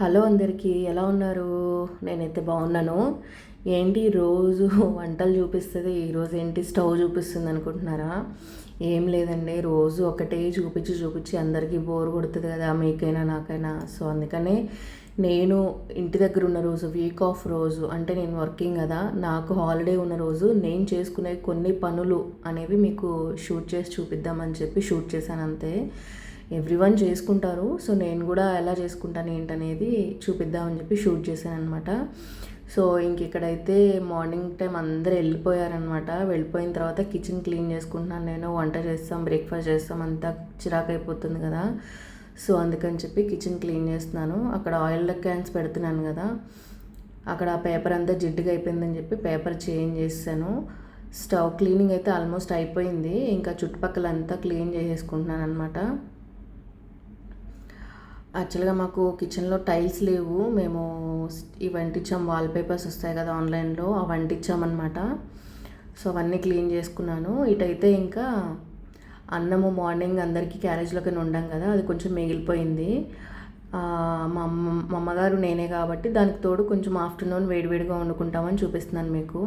Hello అందరికీ ఎలా ఉన్నారు? నేనైతే బాగున్నాను. ఏంటి రోజు వంటలు చూపిస్తుంది? ఈరోజు ఏంటి స్టవ్ చూపిస్తుంది అనుకుంటున్నారా? ఏం లేదండి రోజు ఒకటే చూపించి చూపించి అందరికీ బోర్ కొడుతుంది కదా మీకైనా నాకైనా. సో అందుకనే నేను ఇంటి దగ్గర ఉన్న రోజు వీక్ ఆఫ్ రోజు అంటే నేను వర్కింగ్ కదా నాకు హాలిడే ఉన్న రోజు నేను చేసుకునే కొన్ని పనులు అనేవి మీకు షూట్ చేసి చూపిద్దామని చెప్పి షూట్ చేశాను అంతే. ఎవ్రీ వన్ చేసుకుంటారు. సో నేను కూడా ఎలా చేసుకుంటాను ఏంటనేది చూపిద్దామని చెప్పి షూట్ చేశాను అనమాట సో ఇంక ఇక్కడైతే మార్నింగ్ టైం అందరు వెళ్ళిపోయారనమాట వెళ్ళిపోయిన తర్వాత కిచెన్ క్లీన్ చేసుకుంటున్నాను నేను. వంట చేస్తాం బ్రేక్ఫాస్ట్ చేస్తాం అంతా చిరాకు అయిపోతుంది కదా. సో అందుకని చెప్పి కిచెన్ క్లీన్ చేస్తున్నాను. అక్కడ ఆయిల్ క్యాన్స్ పెడుతున్నాను కదా. అక్కడ ఆ పేపర్ అంతా జిడ్డుగా అయిపోయిందని చెప్పి పేపర్ చేంజ్ చేశాను. స్టవ్ క్లీనింగ్ అయితే ఆల్మోస్ట్ అయిపోయింది. ఇంకా చుట్టుపక్కల అంతా క్లీన్ చేసేసుకుంటున్నాను అనమాట యాక్చువల్గా మాకు కిచెన్లో టైల్స్ లేవు. మేము ఇవి అంటించాం వాల్ పేపర్స్ వస్తాయి కదా ఆన్లైన్లో అవి అంటించామన్నమాట సో అవన్నీ క్లీన్ చేసుకున్నాను. ఇటైతే ఇంకా అన్నము మార్నింగ్ అందరికీ క్యారేజ్లోకి ఉండం కదా అది కొంచెం మిగిలిపోయింది. మా అమ్మ మా అమ్మగారు నేనే కాబట్టి దానికి తోడు కొంచెం ఆఫ్టర్నూన్ వేడివేడిగా వండుకుంటామని చూపిస్తున్నాను మీకు.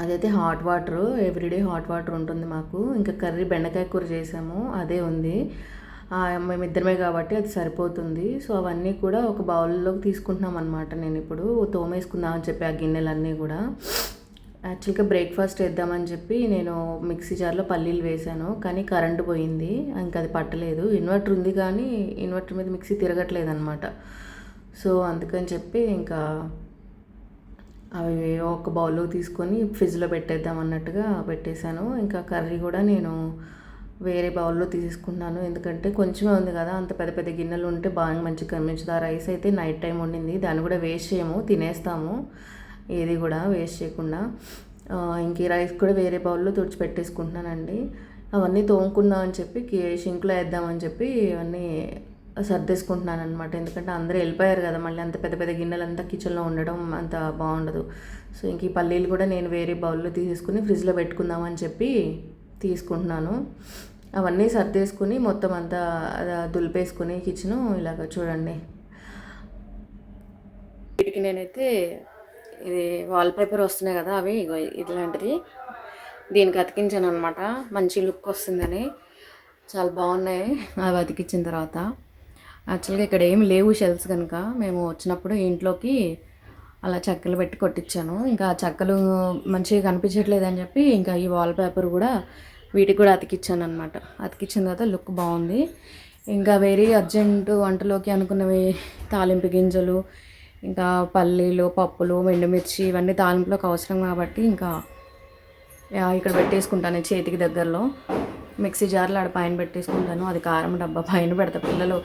అదైతే hot water everyday hot water ఉంటుంది మాకు. ఇంకా కర్రీ బెండకాయ కూర చేసాము అదే ఉంది. మేమిద్దరమే కాబట్టి అది సరిపోతుంది. సో అవన్నీ కూడా ఒక బౌల్లోకి తీసుకుంటున్నాం అనమాట నేను ఇప్పుడు. తోమేసుకుందాం అని చెప్పి ఆ గిన్నెలన్నీ కూడా. యాక్చువల్గా బ్రేక్ఫాస్ట్ వేద్దామని చెప్పి నేను మిక్సీ జార్లో పల్లీలు వేశాను. కానీ కరెంటు పోయింది. ఇంకా అది పట్టలేదు. ఇన్వర్టర్ ఉంది కానీ ఇన్వర్టర్ మీద మిక్సీ తిరగట్లేదు అనమాట సో అందుకని చెప్పి ఇంకా అవి ఒక బౌల్లో తీసుకొని ఫ్రిడ్జ్లో పెట్టేద్దాం అన్నట్టుగా పెట్టేశాను. ఇంకా కర్రీ కూడా నేను వేరే బౌల్లో తీసుకున్నాను. ఎందుకంటే కొంచెమే ఉంది కదా అంత పెద్ద పెద్ద గిన్నెలు ఉంటే బాగా మంచిగా కనిపించదు ఆ రైస్ అయితే నైట్ టైం ఉండింది దాన్ని కూడా వేస్ట్ చేయము తినేస్తాము. ఏది కూడా వేస్ట్ చేయకుండా. ఇంక ఈ రైస్ కూడా వేరే బౌల్లో తుడిచి పెట్టేసుకుంటున్నానండి అవన్నీ తోముకుందాం అని చెప్పి షింక్లో వేద్దామని చెప్పి ఇవన్నీ సర్దేసుకుంటున్నాను అనమాట ఎందుకంటే అందరూ వెళ్ళిపోయారు కదా మళ్ళీ అంత పెద్ద పెద్ద గిన్నెలు అంతా కిచెన్లో ఉండడం అంత బాగుండదు. సో ఇంక ఈ పల్లీలు కూడా నేను వేరే బౌల్లో తీసేసుకుని ఫ్రిడ్జ్లో పెట్టుకుందామని చెప్పి తీసుకుంటున్నాను. అవన్నీ సర్దేసుకుని మొత్తం అంతా దులిపేసుకుని కిచెను ఇలాగ చూడండి. వీటికి నేనైతే ఇది వాల్ పేపర్ వస్తున్నాయి కదా అవి ఇట్లాంటిది. దీనికి అతికించాను అనమాట మంచి లుక్ వస్తుందని. చాలా బాగున్నాయి. అవి అతికించిన తర్వాత. యాక్చువల్గా ఇక్కడ ఏమి లేవు షెల్స్ కనుక. మేము వచ్చినప్పుడు ఇంట్లోకి అలా చెక్కలు పెట్టి కొట్టించాను ఇంకా చెక్కలు మంచిగా కనిపించట్లేదు అని చెప్పి ఇంకా ఈ వాల్ పేపర్ కూడా వీటికి కూడా అతికిచ్చాను అనమాట అతికిచ్చిన తర్వాత లుక్ బాగుంది. ఇంకా వెరీ అర్జెంటు వంటలోకి అనుకున్నవి తాలింపు గింజలు ఇంకా పల్లీలు పప్పులు ఎండుమిర్చి ఇవన్నీ తాలింపులోకి అవసరం కాబట్టి ఇంకా ఇక్కడ పెట్టేసుకుంటాను చేతికి దగ్గరలో. మిక్సీ జార్లో ఆడ పైన పెట్టేసుకుంటాను. అది కారం డబ్బా పైన పెడతా. పిల్లలు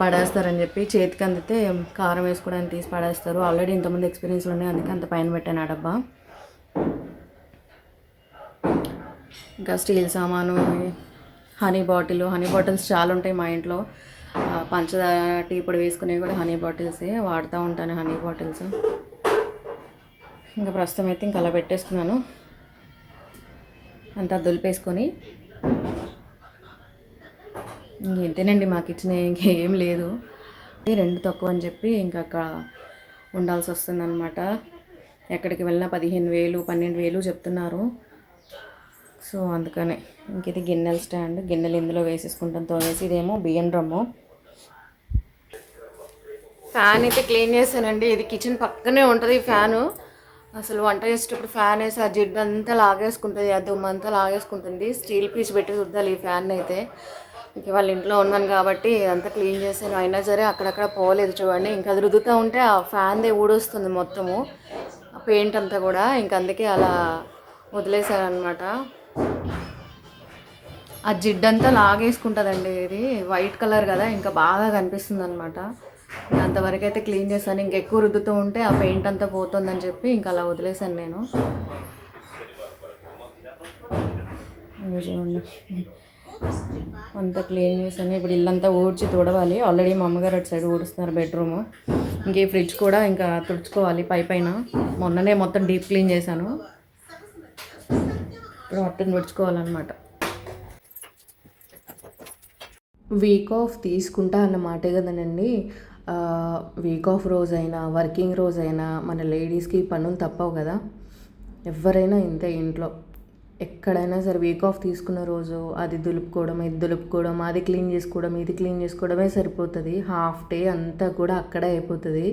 పడేస్తారని చెప్పి చేతికి అందితే కారం వేసుకోవడానికి తీసి పడేస్తారు. ఆల్రెడీ ఇంతమంది ఎక్స్పీరియన్స్లు ఉన్నాయి అందుకే అంత పైన పెట్టాను ఆ డబ్బా. ఇంకా స్టీల్ సామాను హనీ బాటిల్ హనీ బాటిల్స్ చాలా ఉంటాయి మా ఇంట్లో. పంచదార టీ పొడి వేసుకునేవి కూడా హనీ బాటిల్సే వాడుతూ ఉంటాను హనీ బాటిల్స్. ఇంకా ప్రస్తుతం అయితే ఇంకా అలా పెట్టేసుకున్నాను. అంతా దులిపేసుకొని. ఇంతేనండి మాకు ఇచ్చిన ఇంకేం లేదు. రెండు తక్కువ అని చెప్పి ఇంకా అక్కడ ఉండాల్సి వస్తుందన్నమాట. ఎక్కడికి వెళ్ళినా పదిహేను వేలు పన్నెండు వేలు చెప్తున్నారు. సో అందుకనే ఇంక ఇది గిన్నెల స్టాండ్ గిన్నెలు ఇందులో వేసేసుకుంటాం. తోనేసి ఇదేమో బియ్యం డ్రమ్ము. ఫ్యాన్ అయితే క్లీన్ చేశానండి. ఇది కిచెన్ పక్కనే ఉంటుంది ఫ్యాను. అసలు వంట చేసేటప్పుడు ఫ్యాన్ వేసి ఆ జిడ్డు అంతా లాగేసుకుంటుంది ఆ దుమ్ము అంతా లాగేసుకుంటుంది. స్టీల్ పీస్ పెట్టి చూద్దాలి ఈ ఫ్యాన్ అయితే. ఇంక వాళ్ళ ఇంట్లో ఉన్నాను కాబట్టి అంతా క్లీన్ చేశాను. అయినా సరే అక్కడక్కడ పోలేదు చూడండి. ఇంకా అది రుదుతూ ఉంటే ఆ ఫ్యాన్దే ఊడొస్తుంది మొత్తము. ఆ పెయింట్ అంతా కూడా. ఇంక అందుకే అలా వదిలేశాను అనమాట ఆ జిడ్డంతా లాగేసుకుంటుందండి ఇది. వైట్ కలర్ కదా ఇంకా బాగా కనిపిస్తుంది అనమాట అంతవరకు అయితే క్లీన్ చేశాను. ఇంకా ఎక్కువ రుద్దుతూ ఉంటే ఆ పెయింట్ అంతా పోతుందని చెప్పి ఇంకా అలా వదిలేశాను నేను. అంతా క్లీన్ చేశాను. ఇప్పుడు ఇల్లంతా ఊడ్చి తుడవాలి. ఆల్రెడీ మా అమ్మగారు అటు సైడ్ ఊడుస్తున్నారు బెడ్రూమ్ ఇంక ఈ ఫ్రిడ్జ్ కూడా ఇంకా తుడుచుకోవాలి పై పైన. మొన్ననే మొత్తం డీప్ క్లీన్ చేశాను. ఇప్పుడు మొత్తం తుడుచుకోవాలన్నమాట. వీక్ ఆఫ్ తీసుకుంటా అన్న మాటే కదనండి. వీక్ ఆఫ్ రోజైనా వర్కింగ్ రోజైనా మన లేడీస్కి పనులు తప్పవు కదా. ఎవరైనా ఇంతే ఇంట్లో. ఎక్కడైనా సరే వీక్ ఆఫ్ తీసుకున్న రోజు అది దులుపుకోవడం ఇది దులుపుకోవడం అది క్లీన్ చేసుకోవడం ఇది క్లీన్ చేసుకోవడమే సరిపోతుంది. హాఫ్ డే అంతా కూడా అక్కడే అయిపోతుంది.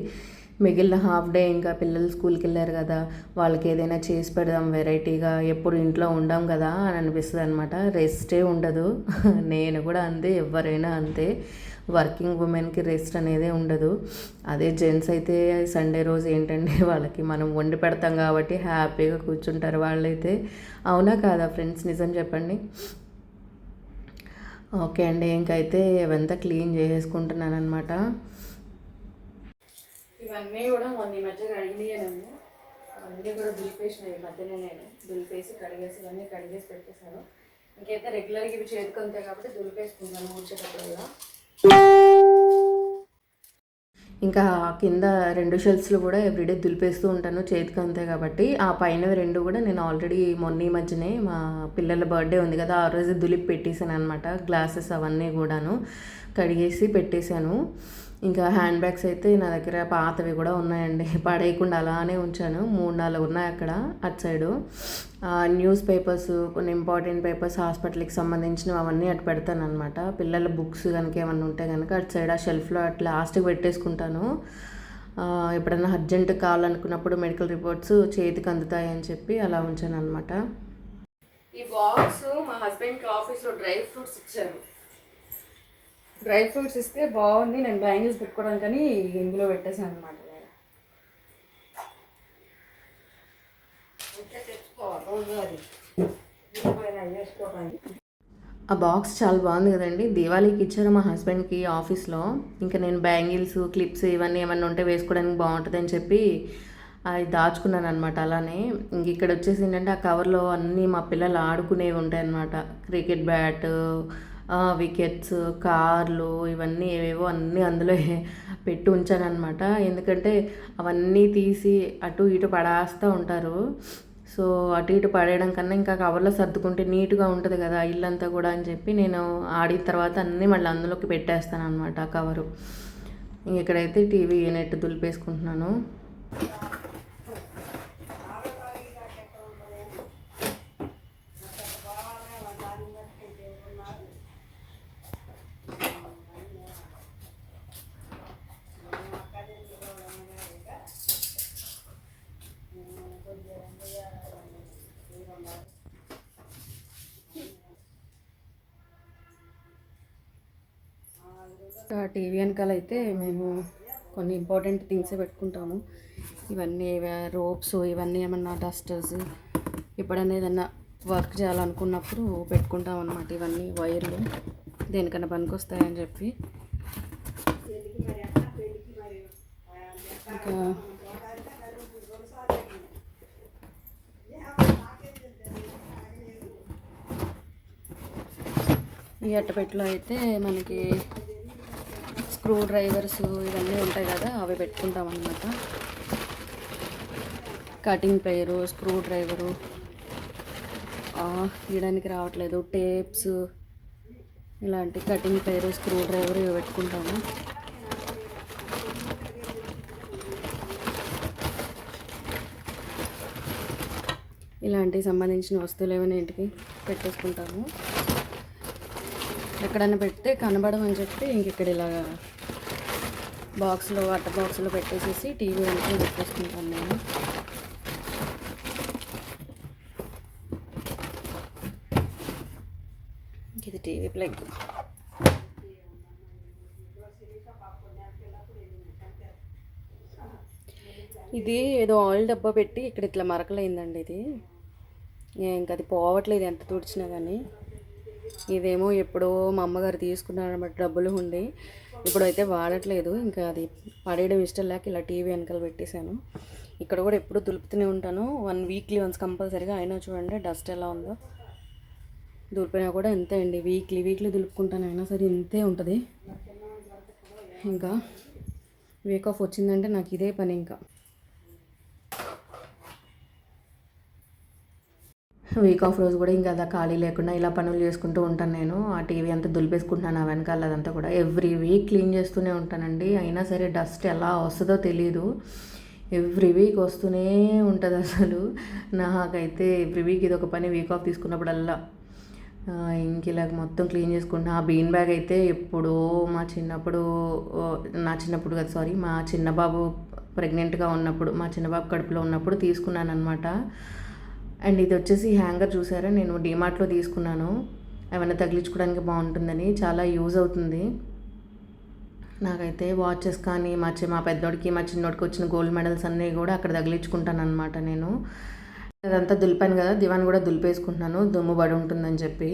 మిగిలిన హాఫ్ డే ఇంకా పిల్లలు స్కూల్కి వెళ్ళారు కదా వాళ్ళకి ఏదైనా చేసి పెడదాం వెరైటీగా ఎప్పుడు ఇంట్లో ఉండం కదా అని అనిపిస్తుంది అనమాట రెస్టే ఉండదు. నేను కూడా అంతే ఎవరైనా అంతే. వర్కింగ్ ఉమెన్కి రెస్ట్ అనేది ఉండదు. అదే జెంట్స్ అయితే సండే రోజు ఏంటంటే వాళ్ళకి మనం వండి పెడతాం కాబట్టి హ్యాపీగా కూర్చుంటారు వాళ్ళైతే. అవునా కాదా ఫ్రెండ్స్? నిజం చెప్పండి. ఓకే అండి ఇంకైతే అవంతా క్లీన్ చేసేసుకుంటున్నాను అనమాట ఇవన్నీ కూడా మొన్న ఈ మధ్య కడిగినాను అవన్నీ కూడా దులిపేసినాయి ఈ మధ్యనే నేను. దులిపేసి కడిగేసి ఇవన్నీ కడిగేసి పెట్టేశాను. ఇంకైతే రెగ్యులర్గా ఇవి చేతికి ఉంటాయి కాబట్టి దులిపేసుకుంటాను ఊడ్చేటప్పుడు కూడా. ఇంకా కింద రెండు షెల్ఫ్స్లో కూడా ఎవ్రీడే దులిపేస్తూ ఉంటాను చేతికి అంతే కాబట్టి. ఆ పైన రెండు కూడా నేను ఆల్రెడీ మొన్న ఈ మధ్యనే మా పిల్లల బర్త్డే ఉంది కదా ఆ రోజు దులిపి పెట్టేశాను అనమాట గ్లాసెస్ అవన్నీ కూడాను కడిగేసి పెట్టేశాను. ఇంకా హ్యాండ్ బ్యాగ్స్ అయితే నా దగ్గర పాతవి కూడా ఉన్నాయండి. పడేయకుండా అలానే ఉంచాను. మూడు నాలుగు ఉన్నాయి అక్కడ అటు సైడు. న్యూస్ పేపర్స్ కొన్ని ఇంపార్టెంట్ పేపర్స్ హాస్పిటల్కి సంబంధించినవి అవన్నీ అటు పెడతాను అనమాట పిల్లల బుక్స్ కనుక ఏమన్నా ఉంటే కనుక అటు సైడ్ ఆ షెల్ఫ్లో అట్లా లాస్ట్కి పెట్టేసుకుంటాను. ఎప్పుడన్నా అర్జెంట్ కావాలనుకున్నప్పుడు మెడికల్ రిపోర్ట్స్ చేతికి అందుతాయి అని చెప్పి అలా ఉంచాను అనమాట ఈ బాక్స్ మా హస్బెండ్కి ఆఫీస్లో డ్రై ఫ్రూట్స్ ఇచ్చారు. డ్రై ఫ్రూట్స్ ఇస్తే బాగుంది. నేను బ్యాంగిల్స్ పెట్టుకోవడానికని ఇందులో పెట్టేశాను అనమాట ఆ బాక్స్ చాలా బాగుంది కదండి. దివాళీకి ఇచ్చారు మా హస్బెండ్కి ఆఫీస్లో. ఇంకా నేను బ్యాంగిల్స్ క్లిప్స్ ఇవన్నీ ఏమన్నా ఉంటే వేసుకోవడానికి బాగుంటుంది అని చెప్పి అది దాచుకున్నాను అనమాట అలానే ఇంక ఇక్కడ వచ్చేసి ఏంటంటే ఆ కవర్లో అన్నీ మా పిల్లలు ఆడుకునేవి ఉంటాయి అనమాట క్రికెట్ బ్యాట్ వికెట్స్ కార్లు ఇవన్నీ ఏవేవో అన్నీ అందులో పెట్టి ఉంచాను అనమాట ఎందుకంటే అవన్నీ తీసి అటు ఇటు పడేస్తూ ఉంటారు. సో అటు ఇటు పడేయడం కన్నా ఇంకా కవర్లో సర్దుకుంటే నీట్గా ఉంటుంది కదా ఇల్లంతా కూడా అని చెప్పి నేను ఆడిన తర్వాత అన్నీ మళ్ళీ అందులోకి పెట్టేస్తాను అనమాట ఆ కవరు. ఇక్కడైతే టీవీ యూనిట్ దులిపేసుకుంటున్నాను. టీవీ వెనకాల అయితే మేము కొన్ని ఇంపార్టెంట్ థింగ్సే పెట్టుకుంటాము. ఇవన్నీ రోప్స్ ఇవన్నీ ఏమన్నా డస్టర్స్ ఎప్పుడైనా ఏదన్నా వర్క్ చేయాలనుకున్నప్పుడు పెట్టుకుంటాం అనమాట ఇవన్నీ వైర్లు. దేనికన్నా పనికి వస్తాయని చెప్పి. ఇంకా ఈ అట్టపెట్టలో అయితే మనకి స్క్రూ డ్రైవర్స్ ఇవన్నీ ఉంటాయి కదా అవి పెట్టుకుంటాం అనమాట కటింగ్ ప్లేయరు స్క్రూ డ్రైవరు గీయడానికి రావట్లేదు. టేప్స్ ఇలాంటి కటింగ్ ప్లేయరు స్క్రూ డ్రైవర్ ఇవి పెట్టుకుంటాము. ఇలాంటి సంబంధించిన వస్తువులు ఏమైనా ఇంటికి పెట్టేసుకుంటాము. ఎక్కడైనా పెడితే కనబడమని చెప్పి ఇంక ఇక్కడ ఇలా బాక్స్లో వాటర్ బాక్స్లో పెట్టేసేసి టీవీ వెనక పెట్టేసుకుంటాను నేను. ఇది టీవీ ప్లగ్. ఇది ఏదో ఆయిల్ డబ్బా పెట్టి ఇక్కడ ఇట్లా మరకలైందండి ఇది. ఇంకా అది పోవట్లేదు ఎంత తుడిచినా కానీ ఇదేమో ఎప్పుడో మా అమ్మగారు తీసుకున్నారన్నమాట డబ్బులు ఉండి. ఇప్పుడైతే వాడట్లేదు ఇంకా అది పడేయడం ఇష్టం లేక ఇలా టీవీ వెనకాల పెట్టేశాను. ఇక్కడ కూడా ఎప్పుడు దులుపుతూనే ఉంటాను. వన్ వీక్లీ వన్స్ కంపల్సరీగా అయినా చూడండి డస్ట్ ఎలా ఉందో. దులిపినా కూడా ఇంతే అండి వీక్లీ వీక్లీ దులుపుకుంటాను అయినా సరే ఇంతే ఉంటుంది. ఇంకా వీక్ ఆఫ్ వచ్చిందంటే నాకు ఇదే పని ఇంకా. వీక్ ఆఫ్ రోజు కూడా ఇంకా అలా ఖాళీ లేకుండా ఇలా పనులు చేసుకుంటూ ఉంటాను నేను. ఆ టీవీ అంతా దులిపేసుకుంటున్నాను ఆ వెనకాల అదంతా కూడా. ఎవ్రీ వీక్ క్లీన్ చేస్తూనే ఉంటానండి. అయినా సరే డస్ట్ ఎలా వస్తుందో తెలియదు ఎవ్రీ వీక్ వస్తూనే ఉంటుంది అసలు. నాకైతే ఎవ్రీ వీక్ ఇది ఒక పని వీక్ ఆఫ్ తీసుకున్నప్పుడల్లా. ఇంక ఇలా మొత్తం క్లీన్ చేసుకుంటున్నా. ఆ బీన్ బ్యాగ్ అయితే ఎప్పుడో మా చిన్నప్పుడు నా చిన్నప్పుడు కదా సారీ మా చిన్న బాబు ప్రెగ్నెంట్గా ఉన్నప్పుడు మా చిన్న బాబు కడుపులో ఉన్నప్పుడు తీసుకున్నాను అనమాట అండ్ ఇది వచ్చేసి హ్యాంగర్ చూసారా? నేను డిమార్ట్లో తీసుకున్నాను. ఏమైనా తగిలించుకోవడానికి బాగుంటుందని చాలా యూజ్ అవుతుంది. నాకైతే వాచెస్ కానీ మా చి మా పెద్దోడికి మా చిన్నోడికి వచ్చిన గోల్డ్ మెడల్స్ అన్నీ కూడా అక్కడ తగిలించుకుంటాను అనమాట నేను. అదంతా దులిపాను కదా దివాన్ కూడా దులిపేసుకుంటున్నాను. దుమ్ము పడి ఉంటుందని చెప్పి.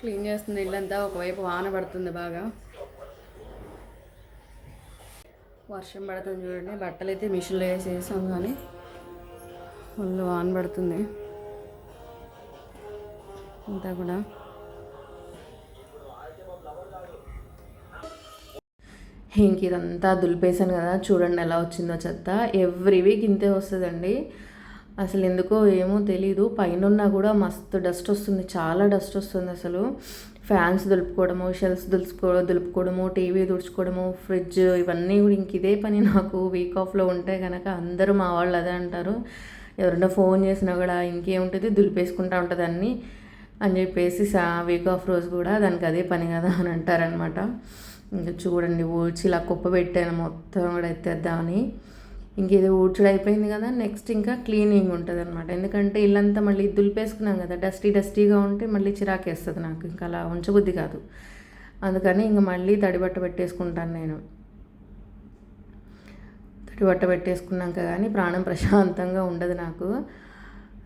క్లీన్ చేస్తుంది ఇల్లంతా ఒకవైపు వాన పడుతుంది బాగా. వర్షం పడుతుంది చూడండి. బట్టలు అయితే మిషన్లో వేసేసాం కానీ ఫుల్ వాన పడుతుంది. అంతా కూడా. ఇంక ఇదంతా దులిపేశాను కదా. చూడండి ఎలా వచ్చిందో చెత్త. ఎవ్రీ వీక్ ఇంతే వస్తుందండి. అసలు ఎందుకో ఏమో తెలీదు. పైన ఉన్నా కూడా మస్తు డస్ట్ వస్తుంది. చాలా డస్ట్ వస్తుంది అసలు. ఫ్యాన్స్ దులుపుకోవడము షెల్స్ దులుపుకోవడం దులుపుకోవడము టీవీ దుడుచుకోవడము ఫ్రిడ్జ్ ఇవన్నీ కూడా ఇంక ఇదే పని నాకు వీక్ ఆఫ్లో ఉంటే కనుక అందరూ మా వాళ్ళు అదే అంటారు. ఎవరైనా ఫోన్ చేసినా కూడా ఇంకేముంటుంది? దులిపేసుకుంటా ఉంటుంది అన్నీ అని చెప్పేసి సా వీక్ ఆఫ్ రోజు కూడా దానికి అదే పని కదా అని అంటారనమాట ఇంకా చూడండి ఊడ్చి ఇలా కుప్ప పెట్టాను మొత్తం కూడా ఎత్తేద్దామని. ఇంకేదో ఇది ఊడ్చుడు అయిపోయింది కదా నెక్స్ట్ ఇంకా క్లీనింగ్ ఉంటుంది అనమాట ఎందుకంటే ఇల్లంతా మళ్ళీ దులిపేసుకున్నాం కదా డస్టీ డస్టీగా ఉంటే మళ్ళీ చిరాకేస్తుంది నాకు. ఇంకా అలా ఉంచబుద్ధి కాదు. అందుకని ఇంక మళ్ళీ తడిబట్ట పెట్టేసుకుంటాను నేను. తడిబట్ట పెట్టేసుకున్నాక కానీ ప్రాణం ప్రశాంతంగా ఉండదు నాకు.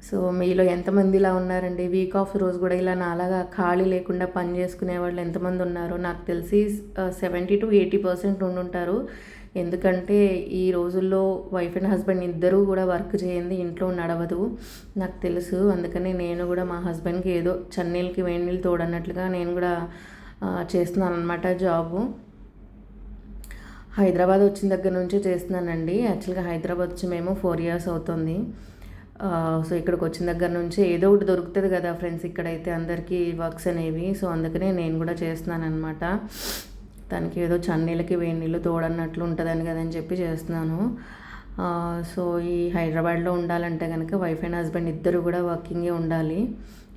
సో మీలో ఎంతమంది ఇలా ఉన్నారండి? వీక్ ఆఫ్ రోజు కూడా ఇలా నాలాగా ఖాళీ లేకుండా పని చేసుకునే వాళ్ళు ఎంతమంది ఉన్నారో నాకు తెలిసి సెవెంటీ టు ఎయిటీ పర్సెంట్ ఉండుంటారు. ఎందుకంటే ఈ రోజుల్లో వైఫ్ అండ్ హస్బెండ్ ఇద్దరూ కూడా వర్క్ చేయండి ఇంట్లో నడవదు. నాకు తెలుసు అందుకని నేను కూడా మా హస్బెండ్కి ఏదో చన్నీళ్ళకి వేడి నీళ్ళు తోడన్నట్లుగా నేను కూడా చేస్తున్నాను అనమాట జాబు హైదరాబాద్ వచ్చిన దగ్గర నుంచి చేస్తున్నానండి. యాక్చువల్గా హైదరాబాద్ వచ్చి మేము ఫోర్ ఇయర్స్ అవుతుంది. సో ఇక్కడికి వచ్చిన దగ్గర నుంచి ఏదో ఒకటి దొరుకుతుంది కదా ఫ్రెండ్స్ ఇక్కడైతే అందరికీ వర్క్స్ అనేవి. సో అందుకనే నేను కూడా చేస్తున్నాను అనమాట తనకి ఏదో చన్నీళ్ళకి వేడి నీళ్ళు తోడన్నట్లు ఉంటుందని కదని చెప్పి చేస్తున్నాను. సో ఈ హైదరాబాద్లో ఉండాలంటే కనుక వైఫ్ అండ్ హస్బెండ్ ఇద్దరు కూడా వర్కింగే ఉండాలి.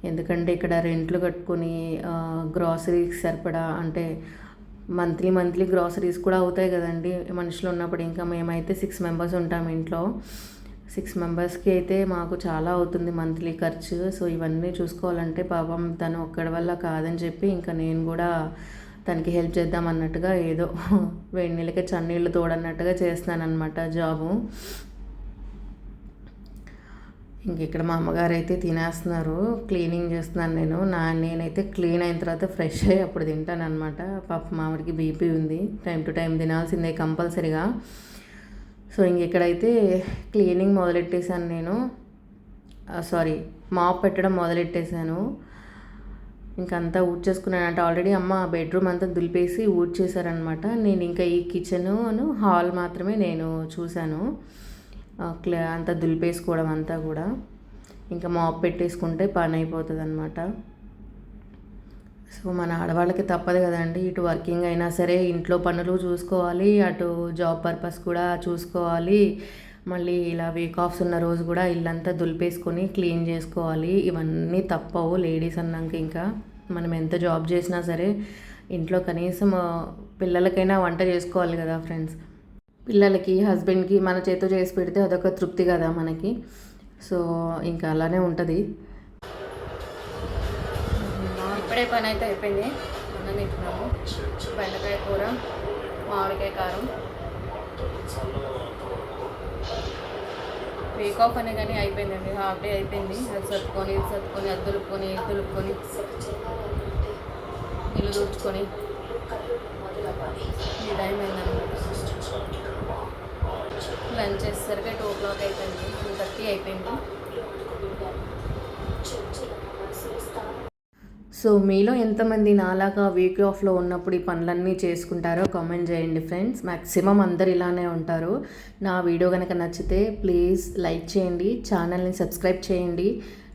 ఎందుకంటే ఇక్కడ రెంట్లు కట్టుకొని గ్రాసరీస్ సరిపడా అంటే మంత్లీ మంత్లీ గ్రాసరీస్ కూడా అవుతాయి కదండి. మనుషులు ఉన్నప్పుడు ఇంకా మేమైతే సిక్స్ మెంబర్స్ ఉంటాం ఇంట్లో. సిక్స్ మెంబర్స్కి అయితే మాకు చాలా అవుతుంది మంత్లీ ఖర్చు. సో ఇవన్నీ చూసుకోవాలంటే పాపం తను ఒక్కడి వల్ల కాదని చెప్పి ఇంకా నేను కూడా తనకి హెల్ప్ చేద్దాం అన్నట్టుగా ఏదో వేడి నీళ్ళకి చన్నీళ్ళు తోడన్నట్టుగా చేస్తానన్నమాట జాబు. ఇంక ఇక్కడ మా అమ్మగారు అయితే తినేస్తున్నారు. క్లీనింగ్ చేస్తున్నాను నేను. నా నేనైతే క్లీన్ అయిన తర్వాత ఫ్రెష్ అయ్యి అప్పుడు తింటాను అనమాట పాప మామిడికి బీపీ ఉంది. టైం టు టైం తినాల్సిందే కంపల్సరీగా. సో ఇంక ఇక్కడైతే క్లీనింగ్ మొదలెట్టేశాను నేను. సారీ మాప్ పెట్టడం మొదలెట్టేశాను. ఇంకంతా ఊడ్చేసుకున్నాను అంటే ఆల్రెడీ అమ్మ బెడ్రూమ్ అంతా దులిపేసి ఊడ్చేశారనమాట. నేను ఇంకా ఈ కిచెను హాల్ మాత్రమే నేను చూశాను. ఆ, క్లే అంతా దులిపేసుకోవడం అంతా కూడా. ఇంకా మాప్ పెట్టేసుకుంటే పని అయిపోతుంది అనమాట సో మన ఆడవాళ్ళకి తప్పదు కదండి. ఇటు వర్కింగ్ అయినా సరే ఇంట్లో పనులు చూసుకోవాలి. అటు జాబ్ పర్పస్ కూడా చూసుకోవాలి. మళ్ళీ ఇలా వీక్ ఆఫ్స్ ఉన్న రోజు కూడా ఇల్లంతా దులిపేసుకొని క్లీన్ చేసుకోవాలి. ఇవన్నీ తప్పవు లేడీస్ అన్నాక ఇంకా. మనం ఎంత జాబ్ చేసినా సరే ఇంట్లో కనీసం పిల్లలకైనా వంట చేసుకోవాలి కదా ఫ్రెండ్స్. పిల్లలకి హస్బెండ్కి మన చేతితో చేసి పెడితే అదొక తృప్తి కదా మనకి. సో ఇంకా అలానే ఉంటుంది. ఇప్పుడే పని అయితే అయిపోయింది. అన్నం తింటున్నాము. బెండకాయ కూర మామిడికాయ కారం. వీక్ ఆఫ్ అనే కానీ అయిపోయిందండి. హాఫ్ డే అయిపోయింది. అది సర్దుకొని ఇది సర్దుకొని అది దులుపుకొని ఇది దులుపుకొని ఇల్లు దూర్చుకొని ఈ టైం అయిందన్నమాట. లంచ్ చేసేసరికి టూ ఓ క్లాక్ అయిపోయింది. టూ థర్టీ అయిపోయింది. సో మీలో ఎంతమంది నాలాగా వీక్ ఆఫ్లో ఉన్నప్పుడు ఈ పనులన్నీ చేసుకుంటారో కామెంట్ చేయండి ఫ్రెండ్స్ మ్యాక్సిమం అందరు ఇలానే ఉంటారు. నా వీడియో కనుక నచ్చితే ప్లీజ్ లైక్ చేయండి. ఛానల్ని సబ్స్క్రైబ్ చేయండి.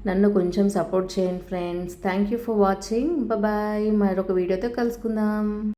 నన్ను కొంచెం సపోర్ట్ చేయండి friends thank you for watching bye మరొక వీడియోతో కలుసుకుందాం.